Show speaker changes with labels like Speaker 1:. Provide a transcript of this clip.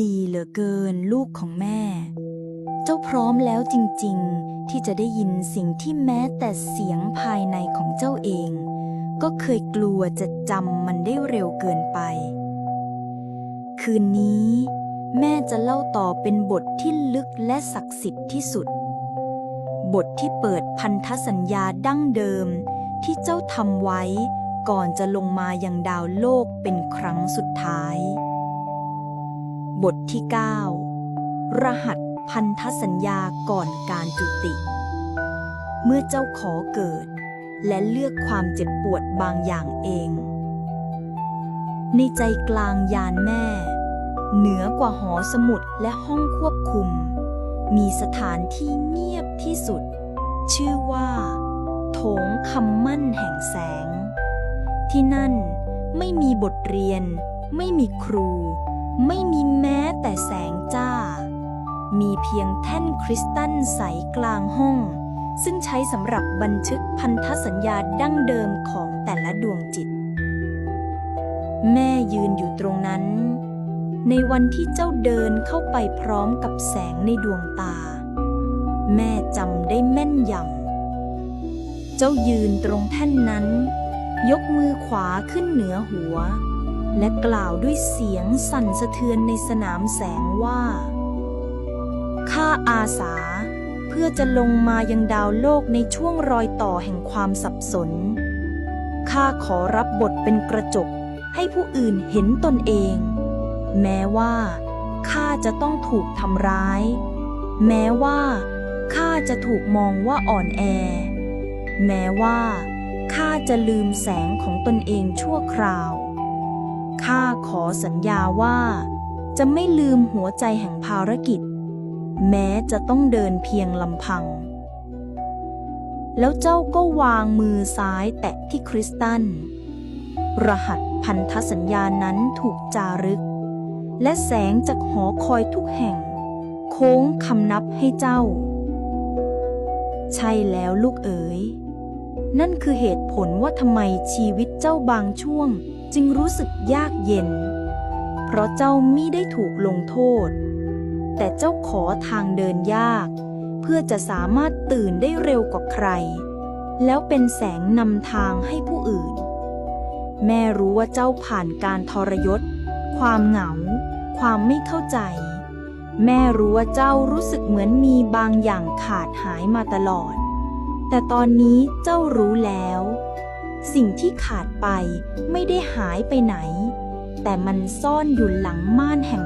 Speaker 1: ดีเหลือเกินลูกของแม่ เจ้าพร้อมแล้วจริงๆ ที่จะได้ยินสิ่งที่แม้แต่เสียงภายในของเจ้าเอง ก็เคยกลัวจะจำมันได้เร็วเกินไป คืนนี้ แม่จะเล่าต่อเป็นบทที่ลึกและศักดิ์สิทธิ์ที่สุด บทที่เปิดพันธสัญญาดั้งเดิมที่เจ้าทำไว้ก่อนจะลงมาอยังดาวโลกเป็นครั้งสุดท้าย บทที่ 9 รหัสพันธสัญญาก่อนการจุติ เมื่อเจ้าขอเกิด และเลือกความเจ็บปวดบางอย่างเอง ในใจกลางยานแม่ เหนือกว่าหอสมุดและห้องควบคุม มีสถานที่เงียบที่สุด ชื่อว่า โถงคำมั่นแห่งแสง ที่นั่นไม่มีบทเรียน ไม่มีครู ไม่มีแม้แต่แสงจ้า มีเพียงแท่นคริสตัลใสกลางห้อง ซึ่งใช้สำหรับบันทึกพันธสัญญาดั้งเดิมของแต่ละดวงจิต แม่ยืนอยู่ตรงนั้น ในวันที่เจ้าเดินเข้าไปพร้อมกับแสงในดวงตา แม่จำได้แม่นยำ เจ้ายืนตรงแท่นนั้น ยกมือขวาขึ้นเหนือหัว และกล่าวด้วยเสียงสั่นสะเทือนในสนามแสงว่า ข้าอาสา เพื่อจะลงมายังดาวโลกในช่วงรอยต่อแห่งความสับสน ข้าขอรับบทเป็นกระจกให้ผู้อื่นเห็นตนเอง แม้ว่าข้าจะต้องถูกทำร้าย แม้ว่าข้าจะถูกมองว่าอ่อนแอ แม้ว่าข้าจะลืมแสงของตนเองชั่วคราว ข้าขอสัญญาว่า จะไม่ลืมหัวใจแห่งภารกิจ แม้จะต้องเดินเพียงลำพัง แล้วเจ้าก็วางมือซ้ายแตะที่คริสตัลรหัสพันธสัญญานั้นถูกจารึก และแสงจากหอคอยทุกแห่ง โค้งคำนับให้เจ้า ใช่แล้วลูกเอ๋ย นั่นคือเหตุผลว่าทำไมชีวิตเจ้าบางช่วง จึงรู้สึกยากเย็น เพราะเจ้ามิได้ถูกลงโทษ แต่เจ้าขอทางเดินยาก เพื่อจะสามารถตื่นได้เร็วกว่าใคร แล้วเป็นแสงนำทางให้ผู้อื่น แม่รู้ว่าเจ้าผ่านการทรยศ ความเหงา ความไม่เข้าใจ แม่รู้ว่าเจ้ารู้สึกเหมือนมีบางอย่างขาดหายมาตลอด แต่ตอนนี้เจ้ารู้แล้ว สิ่งที่ขาดไปไม่ได้หายไปไหน แต่มันซ่อนอยู่หลังม่านแห่ง